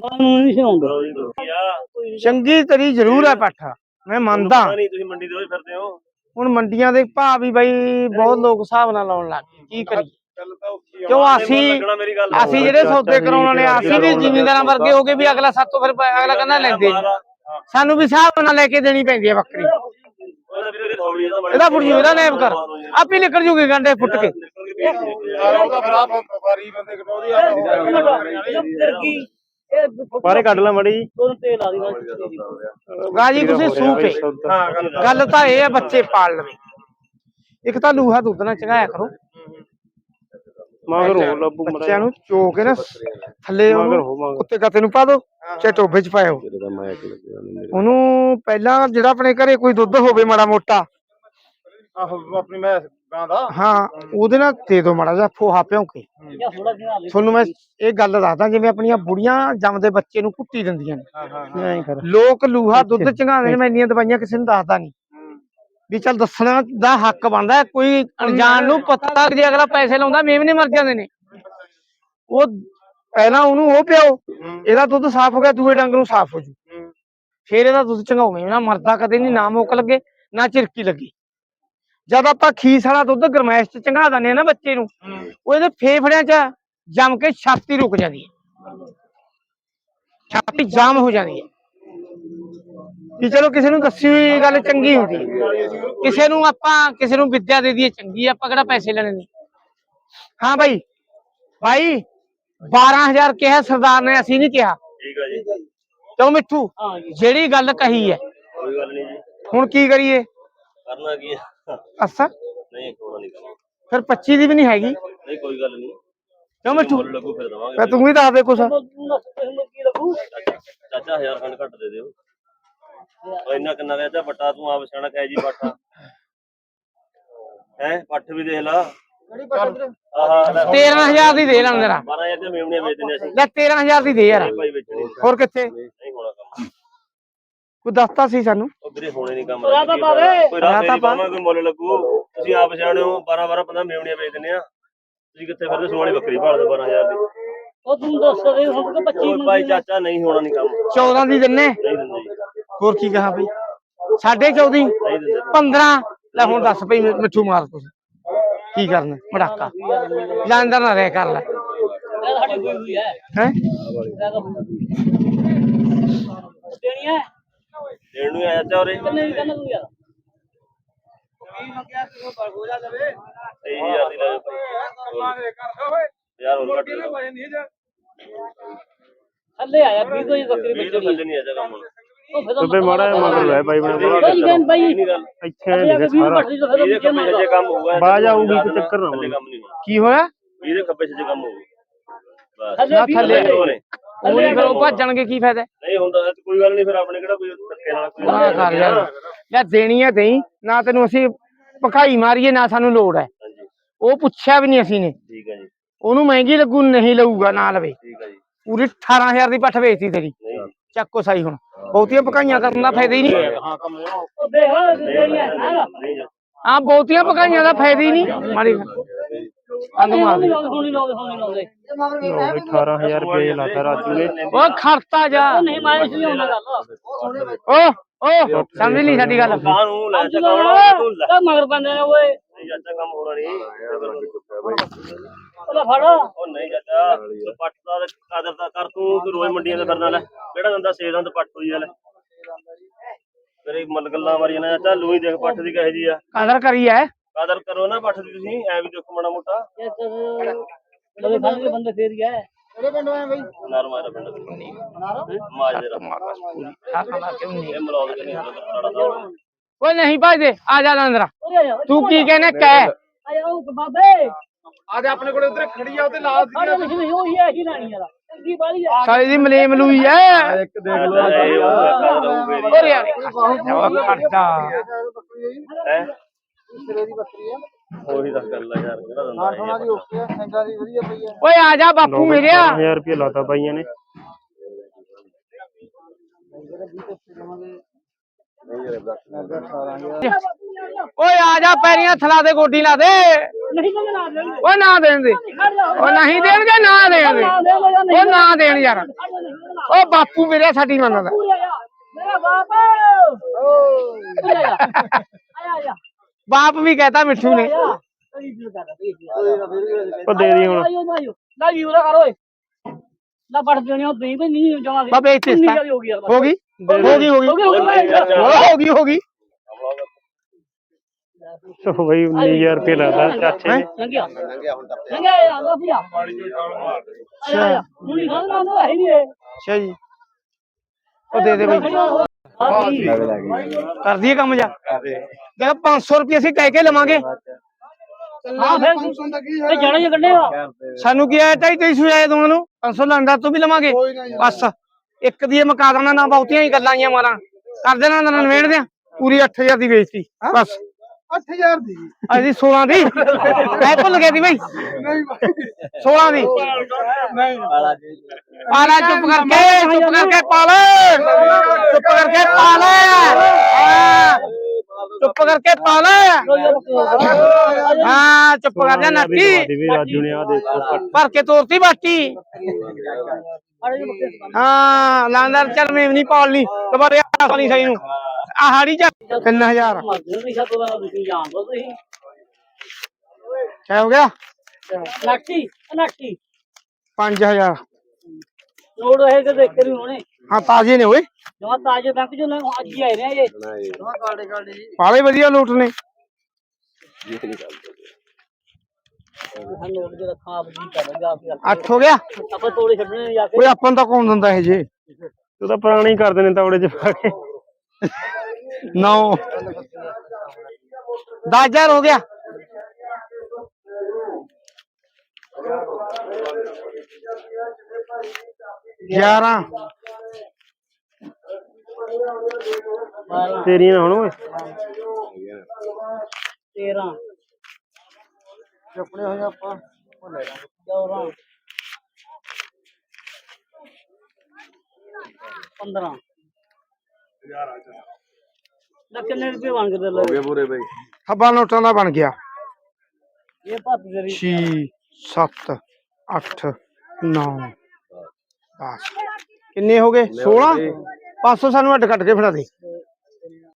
ਨਹੀਂ ਚੰਗੀ ਤਰੀ ਜ਼ਰੂਰ ਹੈ ਪੱਠ ਮੈਂ ਮੰਨਦਾ। ਨਹੀਂ ਤੁਸੀਂ ਮੰਡੀ ਦੇ ਹੋਏ ਫਿਰਦੇ ਹੋ। ਹੁਣ ਮੰਡੀਆਂ ਦੇ ਭਾਅ ਵੀ ਬਈ ਬਹੁਤ ਲੋਕ ਹਿਸਾਬ ਨਾਲ ਲਾਉਣ ਲੱਗ ਗਏ। ਕੀ ਕਰੀਏ? ਕਿਉਂ ਅਸੀਂ ਅਸੀਂ ਜਿਹੜੇ ਸੌਦੇ ਕਰਾਉਣ ਵਾਲੇ ਆ, ਅਸੀਂ ਵੀ ਜ਼ਿਮੀਂਦਾਰਾਂ ਵਰਗੇ ਹੋ ਗਏ ਵੀ ਅਗਲਾ ਸਾਤੋਂ ਫਿਰ ਪ- ਅਗਲਾ ਕਹਿੰਦਾ ਲੈਂਦੇ ਨੀ। ਸਾਨੂੰ ਵੀ ਹਿਸਾਬ ਨਾਲ ਲੈ ਕੇ ਦੇਣੀ ਪੈਂਦੀ ਹੈ ਬੱਕਰੀ। ਇਹਦਾ ਇਹਦਾ ਫੁੱਟ ਜੂ ਇਹਦਾ ਨੇਮ ਕਰ। ਆਪੇ ਨਿਕਲ ਜੂਗੀ ਗੰਡੇ ਫੁੱਟ ਕੇ? ਬਾਰੇ ਕੱਢ ਲਾ ਮੜੀ ਦੋਨ ਤੇਲ ਆ। ਦੀ। ਬਸ ਗਾਜੀ ਤੁਸੀਂ ਸੂਪ ਹੈ। ਗੱਲ ਤਾਂ ਇਹ ਹੈ ਬੱਚੇ ਪਾਲ ਲਵੇ। ਇੱਕ ਤਾਂ ਲੂਹਾ ਦੁੱਧ ਨਾਲ ਚੰਗਾਇਆ ਕਰੋ। ਮਗਰ ਹੋ ਲੱਭੂ ਬੱਚਿਆਂ ਨੂੰ ਚੋ ਕੇ ਨਾ ਥੱਲੇ ਕੁੱਤੇ ਕਾਤੇ ਨੂੰ ਪਾ ਦੋ ਚਾਹੇ ਟੋਬੇ ਚ ਪਾਇਓ। ਉਹਨੂੰ ਪਹਿਲਾਂ ਜਿਹੜਾ ਆਪਣੇ ਘਰੇ ਕੋਈ ਦੁੱਧ ਹੋਵੇ ਮਾੜਾ ਮੋਟਾ। ਆਹੋ ਆਪਣੀ ਮੈਂ ਦਾ? ਹਾਂ ਉਹਦੇ ਨਾਲ ਦੇ ਦੋ ਮਾੜਾ ਜਿਹਾ ਫੋਹਾ ਭਿਉਂ ਕੇ ਜਾਂ ਥੋੜਾ ਜਿਹਾ ਲੈ ਤੁਹਾਨੂੰ ਮੈਂ ਇਹ ਗੱਲ ਦੱਸਦਾ ਜਿਵੇਂ ਆਪਣੀਆਂ ਬੁੜੀਆਂ ਜੰਮਦੇ ਬੱਚੇ ਨੂੰ ਕੁੱਟੀ ਦਿੰਦੀਆਂ ਨੇ। ਲੋਕ ਲੂਹਾ ਦੁੱਧ ਚੰਗਾਉਂਦੇ ਨੇ ਮੈਂ ਇੰਨੀਆਂ ਦਵਾਈਆਂ ਕਿਸੇ ਨੂੰ ਦੱਸਦਾ ਨਹੀਂ। ਵੀ ਚੱਲ ਦੱਸਣਾ ਦਾ ਹੱਕ ਬਣਦਾ। ਕੋਈ ਅਣਜਾਣ ਨੂੰ ਪਤਾ ਜੇ ਅਗਲਾ ਪੈਸੇ ਲਾਉਂਦਾ ਮੇਵਨੇ ਮਰ ਜਾਂਦੇ ਨੇ। ਉਹ ਪਹਿਲਾਂ ਉਹਨੂੰ ਉਹ ਪਿਓ ਇਹਦਾ ਦੁੱਧ ਸਾਫ਼ ਹੋ ਗਿਆ ਦੂਏ ਡੰਗ ਨੂੰ ਸਾਫ਼ ਹੋ ਜੂ। ਫੇਰ ਇਹਦਾ ਦੁੱਧ ਚੰਗਾਉਵੇਂ ਨਾ ਮਰਦਾ ਕਦੇ ਨਹੀਂ ਨਾ ਮੁੱਕ ਲੱਗੇ ਨਾ ਚਿਰਕੀ ਲੱਗੇ। ਜਦ ਆਪਾਂ ਖੀਸ ਵਾਲਾ ਦੁੱਧ ਗਰਮੈਸ਼ ਚ ਚੰਗਾ ਦਿੰਦੇ ਆ ਨਾ ਬੱਚੇ ਨੂੰ ਉਹ ਇਹਦੇ ਫੇਫੜਿਆਂ 'ਚ ਜੰਮ ਕੇ ਛਾਤੀ ਰੁਕ ਜਾਂਦੀ ਹੈ। ਛਾਤੀ ਜਾਮ ਹੋ ਜਾਂਦੀ ਹੈ। ਵੀ ਚਲੋ ਕਿਸੇ ਨੂੰ ਦੱਸੀ ਹੋਈ ਗੱਲ ਚੰਗੀ ਹੁੰਦੀ ਹੈ। ਕਿਸੇ ਨੂੰ ਆਪਾਂ ਕਿਸੇ ਨੂੰ ਵਿੱਦਿਆ ਦੇ ਦਈਏ ਚੰਗੀ ਹੈ, ਆਪਾਂ ਕਿਹੜਾ ਪੈਸੇ ਲੈਣੇ ਨੇ? ਹਾਂ ਭਾਈ ਭਾਈ 12000 ਕਿਹਾ ਸਰਦਾਰ ਨੇ ਅਸੀਂ ਨਹੀਂ ਕਿਹਾ। ਠੀਕ ਆ ਜੀ। ਕਿਉਂ ਮਿੱਠੂ? ਹਾਂ ਜਿਹੜੀ ਗੱਲ ਕਹੀ ਹੈ। ਕੋਈ ਗੱਲ ਨਹੀਂ ਜੀ। ਹੁਣ ਕੀ ਕਰੀਏ? ਕਰਨਾ ਕੀ ਹੈ? ਅੱਛਾ। ਨਹੀਂ ਹੋਣਾ ਨਹੀਂ ਕਰਨਾ ਫਿਰ 25 ਦੀ ਵੀ ਨਹੀਂ ਹੈਗੀ? ਨਹੀਂ ਕੋਈ ਗੱਲ ਨਹੀਂ। ਕਿਉਂ ਮਿੱਠੂ ਮੁੱਲ ਲੱਗੂ ਫਿਰ ਦਵਾਂਗੇ। ਮੈਂ ਤੂੰ ਹੀ ਦੱਸ ਦੇ ਕੁਛ। ਚਾਚਾ ਹਜ਼ਾਰ ਖੰਡ ਘੱਟ ਦੇ ਦਿਓ। ਉਹ ਇੰਨਾ ਕਿੰਨਾ ਗਿਆ ਚਾ ਬੱਟਾ ਤੂੰ ਆਪ ਸਿਆਣਾ ਕਹਿ ਜੀ ਬੱਟਾ ਹੈ ਪੱਠ ਵੀ ਦੇਖ ਲਾ। ਆਹਾ ਲੈ। 13000 ਦੀ ਦੇ ਲੈਣ ਜਰਾ। 12000 ਦੇ ਮੇਵਣੀਆਂ ਵੇਚ ਦਿੰਦੇ ਅਸੀਂ। ਲੈ 13000 ਦੀ ਦੇ ਯਾਰ। ਨਹੀਂ ਭਾਈ ਵੇਚਣੀ ਨਹੀਂ। ਹੋਰ ਕਿੱਥੇ? ਨਹੀਂ ਹੋਣਾ ਕੰਮ। ਕੋਈ ਦੱਸਤਾ ਸੀ ਸਾਨੂੰ? ਉਹ ਵੀਰੇ ਹੋਣੇ ਨਹੀਂ ਕੰਮ ਰਾਹ ਤਾਂ ਪਾਵੇ। ਕੋਈ ਰਾਹ ਰਾਹ ਤਾਂ ਤਾਂ ਪਾਵਾਂ ਕੋਈ ਮੁੱਲ ਲੱਗੂ। ਤੁਸੀਂ ਆਪ ਹੋ 12 12 15 ਮੇਵਣੀਆਂ ਵੇਚ ਦਿੰਦੇ ਆ। ਤੁਸੀਂ ਕਿੱਥੇ ਫਿਰਦੇ? ਸੋਹਣੀ ਬੱਕਰੀ ਭਾਲ ਦੋ 12000 ਦੀ। ਉਹ ਤੂੰ ਦੱਸ ਦੇ ਹੁਣ ਤਾਂ 25 ਹੋਰ ਭਾਈ ਚਾਚਾ ਨਹੀਂ ਹੋਣਾ ਨਹੀਂ ਕੰਮ। 14 ਦੀ ਦਿੰਨੇ? ਨਹੀਂ ਦਿੰਦੇ ਜੀ। ਹੋਰ ਕੀ ਕਹਾ ਬਈ? ਸਾਢੇ 14 ਨਹੀਂ ਦਿੰਦੇ। 15 ਲੈ ਹੁਣ ਦੱਸ ਭਈ ਮਿ- ਮਿੱਠੂ ਮਾਰ ਤੁਸੀਂ ਕੀ ਕਰਨਾ? ਮੜਾਕਾ। ਲੈ ਅੰਦਰ ਨਾ ਰਹਿ ਕਰ ਲੈ। ਸਾਡੀ ਹੋਈ ਹੋਈ ਹੈ। ਹੈ? ਇਹ ਤਾਂ ਦੇਣੀ ਹੈ? ਦੇਣ ਨੂੰ ਆਇਆ ਚਾਚਾ ਉਰੇ ਕਿੰਨੇ ਦੀ ਕਹਿੰਦਾ ਤੂੰ ਯਾਰ। 23000 ਦੀ ਲੈ ਜਾਓ ਭਾਈ। ਯਾਰ ਹੋਰ ਘੱਟ ਦੇ ਦਿਓ। ਥੱਲੇ ਆਇਆ 20 ਤੋਂ ਹੀ ਬੱਕਰੀ ਵੀਹ ਤੋਂ ਬੱਚੜੀ ਥੱਲੇ ਨਹੀਂ ਆ ਜਾਗਾ ਹੁਣ ਉਹ ਫਿਰ ਤੇ ਮਾੜਾ ਜਿਹਾ ਮਗਰ ਲੈ ਬਾਈ ਬਣਾ ਬਣਾ ਕੋਈ ਗੱਲ ਬਾਈ ਨਹੀਂ ਗੱਲ। ਇੱਥੇ ਲਿਖਿਆ ਸਾਰਾ ਇਹਦੇ ਖੱਬੇ ਸੱਜੇ ਕੰਮ ਹੋਊਗਾ ਬਾਜ ਆਊਗੀ ਕੋਈ ਚੱਕਰ ਨਾ ਥੱਲੇ ਹੋਵੇ। ਕੰਮ ਨਹੀਂ ਹੋਣਾ। ਕੀ ਹੋਇਆ? ਇਹਦੇ ਖੱਬੇ ਸੱਜੇ ਕੰਮ ਹੋਊਗਾ। ਬਸ। ਥੱਲੇ ਨਾ ਥੱਲੇ ਥੱਲੇ ਹੋਣੇ ਉਹ ਨਹੀਂ ਫਿਰ ਉਹ ਭੱਜਣਗੇ ਕੀ ਫਾਇਦਾ? ਨਹੀਂ ਹੁੰਦਾ ਤਾਂ ਕੋਈ ਗੱਲ ਨਹੀਂ ਫਿਰ ਆਪਣੇ ਕਿਹੜਾ ਕੋਈ ਧੱਕੇ ਨਾਲ ਕੋਈ ਨਾ ਕਰ ਯਾਰ। ਲੈ ਦੇਣੀ ਹੈ ਦੇਈ ਨਾ ਤੈਨੂੰ ਅਸੀਂ ਭਕਾਈ ਮਾਰੀਏ ਨਾ ਸਾਨੂੰ ਲੋੜ ਹੈ। ਹਾਂਜੀ। ਉਹ ਪੁੱਛਿਆ ਵੀ ਨਹੀਂ ਅਸੀਂ ਨੇ। ਠੀਕ ਹੈ ਜੀ। ਉਹਨੂੰ ਮਹਿੰਗੀ ਲੱਗੂ ਨਹੀਂ ਲਊਗਾ ਨਾ ਲਵੇ। ਠੀਕ ਹੈ ਜੀ। ਪੂਰੀ 18000 ਦੀ ਪੱਠ ਵੇਚਤੀ ਤੇਰੀ। ਨਹੀਂ। ਚੱਕੋ ਸਾਈ ਹੁਣ। ਬਹੁਤੀਆਂ ਭਕਾਈਆਂ ਕਰਨ ਦਾ ਫਾਇਦਾ ਹੀ ਨਹੀਂ। ਉਹ ਹੈ ਨਹੀਂ ਹਾਂ ਬਹੁਤੀਆਂ ਭਕਾਈਆਂ ਦਾ ਫਾਇਦਾ ਹੀ ਨਹੀਂ। ਮਾੜੀ ਅੰਨ ਮਾਰ ਦੇ। ਹੁਣੀ ਲਾਉਂਦੇ ਹੁਣੀ ਲਾਉਂਦੇ। 18000 ਰੁਪਏ ਲਾਤਾ ਰਾਜੂ ਨੇ। ਉਹ ਖੜਤਾ ਜਾ। ਉਹ ਨਹੀਂ ਮਾਇਸ ਨਹੀਂ ਹੁੰਦਾ ਗੱਲ। ਓ ਓ ਸਮਝ ਲਈ ਸਾਡੀ ਗੱਲ। ਕਾਂ ਨੂੰ ਲੈ ਅੱਜ ਚੱਕਾ ਕੱਲ੍ਹ ਤਾਂ ਮਗਰ ਪੈਂਦੇ ਨੇ ਓਏ। ਨਹੀਂ ਚਾਚਾ ਕੰਮ ਹੋਣਾ ਨਹੀਂ ਉਹਦਾ ਫੜ। ਉਹ ਨਹੀਂ ਚਾਚਾ ਤੂੰ ਪੱਟ ਦਾ ਤੇ ਕਦਰ ਦਾ ਕਰ ਤੂੰ ਤੂੰ ਰੋਜ਼ ਮੰਡੀਆਂ ਤੇ ਫਿਰਦਾ ਲੈ ਕਿਹੜਾ ਦਿੰਦਾ ਛੇ ਦੰਦ ਪੱਟ ਹੋਈ ਆ ਲੈ। ਤੇਰੇ ਮਲ ਗੱਲਾਂ ਮਾਰੀਆਂ ਨਾ ਚਾਚਾ ਲੂਈ ਦੇਖ ਪੱਟ ਦੀ ਕਹੇ ਜੀ ਆ। ਕਦਰ ਕਰੀ ਐ। ਕਦਰ ਕਰੋ ਨਾ ਪੱਟ ਦੀ ਤੁਸੀਂ ਐ ਵੀ ਦੇਖੋ ਮਾੜਾ ਮੋਟਾ। ਲਵੇ ਖਾਣ ਦੇ ਬੰਦੇ ਫੇਰ ਗਿਆ ਆ। ਪਿੰਡ ਮਾਜ ਦੇ ਰੱਬ ਇਹ ਮਲੌਦ ਕੇ ਨਹੀਂ ਓਏ ਨਹੀਂ ਭਾਜਦੇ ਆ ਜਾ ਅੰਦਰ। ਆ ਤੂੰ ਕੀ ਕਹਿੰਦਾ ਕਹਿ। ਆ ਜਾ ਉਹ ਬਾਬੇ। ਆ ਜਾ ਆਪਣੇ ਕੋਲ ਉਧਰ ਖੜੀ ਆ ਉਹਤੇ ਲਾ ਸਾਡੇ ਵਿੱਚ ਨਹੀਂ ਹੋਈ ਹੈ ਹੀ ਲੈਣੀ ਯਾਰ ਕੀ ਬਾਲੀ ਹੈ। ਸਾਲੀ ਦੀ ਮਲੇਮ ਲੂਈ ਐ ਇੱਕ ਦੇਖ ਲਓ ਓਰੇ ਯਾਰ। ਖੜਦਾ ਹੈ? ਉਹੀ ਤਾਂ ਗੱਲ ਆ ਯਾਰ ਕਿਹੜਾ ਦਿੰਦਾ ਇਹ? ਓਏ ਆ ਜਾ ਬਾਪੂ ਮੇਰਿਆ 1000 ਰੁਪਏ ਲਾਤਾ ਬਾਈਆਂ ਨੇ। ਓਏ ਆ ਜਾ ਪੈਰੀਆਂ ਥਲਾ ਦੇ ਗੋਡੀ ਲਾ ਦੇ। ਦੇ ਓਏ ਨਾ ਦੇਣ ਦੇ। ਓ ਨਹੀਂ ਦੇਣਗੇ ਨਾ ਦੇਣਗੇ ਓ ਨਾ ਦੇਣ ਯਾਰ। ਓ ਬਾਪੂ ਮੇਰੇ ਸਾਡੀ ਮੰਨਦਾ। ਮੇਰਾ ਬਾਪ। ਆ ਜਾ ਆਇਆ ਆਇਆ ਬਾਪ ਵੀ ਕਹਤਾ ਮਿੱਠੂ ਨੇ ਆਇਆ ਤੇਰੀ ਦਿਲ ਕਰ ਰਹੀ ਹੈ ਉਹ ਦੇ ਦੀ ਹੁਣ ਆਇਓ ਆਇਓ ਨਾ ਜੀ ਉਹਦਾ ਕਰੋ ਓਏ ਨਾ ਪੜ ਦੇਣੀ ਉਹ ਦੇ ਵੀ ਨਹੀਂ ਜਾਵਾਂਗੇ ਬਾਬੇ ਇੱਥੇ ਕਿੰਨੀ ਸਤਾ- ਵਾਰੀ ਹੋ ਗਈ ਯਾਰ ਹੋ ਗਈ ਹੋ ਗਈ ਹੋ ਗਈ ਹੋ ਗਈ ਹੋ ਗਈ ਹੋ ਗਈ ਹੋ ਗਈ ਉਹ ਬਈ 19000 ਰੁਪਏ ਲੱਗਦਾ ਚਾਚੇ ਨੇ ਲੰਘਿਆ ਲੰਘਿਆ ਆ ਲੋ ਪਿਆ ਅੱਛਾ ਹੁਣ ਨਹੀਂ ਖਾਣਾ ਨਾ ਹੈ ਨਹੀਂ ਅੱਛਾ ਜੀ ਉਹ ਦੇ ਦੇ ਬਈ ਕਰ ਦਈਏ ਕੰਮ ਜਾ ਦੇਖ 500 ਰੁਪਏ ਅਸੀਂ ਕਹਿ ਕੇ ਲਵਾਂਗੇ ਹਾਂ। ਫਿਰ ਇਹ ਜਣਾ ਜੇ ਕੱਢੇਗਾ ਸਾਨੂੰ ਕੀ ਆਇਆ ਢਾਈ ਢਾਈ ਸੌ ਆਏ ਦੋਵਾਂ ਨੂੰ। 500 ਲੰਡਾ ਤੋਂ ਵੀ ਲਵਾਂਗੇ। ਬਸ ਇੱਕ ਦੀ ਮੁਕਾ ਦੇਣਾ ਨਾ ਬਹੁਤੀਆਂ ਹੀ ਗੱਲਾਂ ਆਈਆਂ ਮਾਰਾਂ। ਕਰ ਦੇਣਾ ਨਾ ਨਵੇੜ ਦਿਆਂ ਪੂਰੀ 8000 ਦੀ ਵੇਚਤੀ। ਬਸ। 8000 ਦੀ? ਅਸੀਂ 16 ਦੀ। ਮੈਂ ਭੁੱਲ ਗਿਆ ਦੀ ਬਈ। 16 ਦੀ। ਪਾਲਾ ਚੁੱਪ ਕਰਕੇ ਚੁੱਪ ਕਰਕੇ ਪਾਲ। ਚੁੱਪ ਕਰਕੇ ਪਾਲ। ਹਾਂ, ਚੁੱਪ ਕਰਕੇ ਪਾਲ। ਹਾਂ ਚੁੱਪ ਕਰ ਜਾ ਨਾਟੀ ਭਰ ਕੇ ਤੋਰਤੀ ਬਾਟੀ। ਹਾਂ ਲਾਂਦਰ ਚਰ ਮੈਂ ਨਹੀਂ ਪਾਲਣੀ ਦੁਬਾਰੇ ਆ ਨਹੀਂ ਸਹੀ ਨੂੰ। ਆ ਹਾੜੀ ਜਾ 3000 ਨਹੀਂ ਸਕਦਾ ਨਾ ਤੁਸੀਂ ਜਾਣ ਦੋ ਤੁਸੀਂ ਕਿਆ ਹੋ ਗਿਆ? ਨਾਟੀ ਨਾਟੀ 5000 ਨੋਟ ਹੈ ਕਿ ਦੇਖ ਕੇ ਹੋਣੇ। ਹਾਂ ਤਾਜ਼ੇ ਨੇ ਓਏ। ਜਮਾ ਤਾਜੇ ਬੈਂਕ ਚੋਂ ਲੈ ਅੱਜ ਹੀ ਆਏ ਨੇ ਇਹ। ਬਾਲੇ ਵਧੀਆ ਲੋਟ ਨੇ। ਹਾਂ ਨੋਟ ਜਿਹੜਾ ਖਾਬ ਜੀ ਕਰੇਗਾ ਫਿਰ 8 ਹੋ ਗਿਆ? ਆਪਾਂ ਤੋੜੇ ਛੱਡਣੇ ਨੇ ਜਾ ਕੇ। ਓਏ ਆਪਾਂ ਨੂੰ ਤਾਂ ਕੌਣ ਦਿੰਦਾ ਇਹ ਜੇ? ਤੂੰ ਤਾਂ ਪੁਰਾਣੇ ਹੀ ਕਰਦੇ ਨੇ ਤੌੜੇ ਚ ਪਾ ਕੇ। 9 10000 ਹੋ ਗਿਆ। ਗਿਆਰਾਂ ਤੇਰੀਆਂ ਨਾ ਹੁਣ ਓਏ 13 ਆਪਣੇ ਹੋਏ ਆਪਾਂ 14 15 ਲੈ ਕਿੰਨੇ ਰੁਪਏ ਬਣ ਗਏ ਲੈ ਹੱਬਾ ਨੋਟਾਂ ਦਾ ਬਣ ਗਿਆ ਇਹ ਭੱਤ ਕਰੀ 6 7 8 9 10 ਕਿੰਨੇ ਹੋ ਗਏ? 16 500 ਸਾਨੂੰ ਅੱਡ ਕੱਟ ਕੇ ਫੜਾ ਦੇ।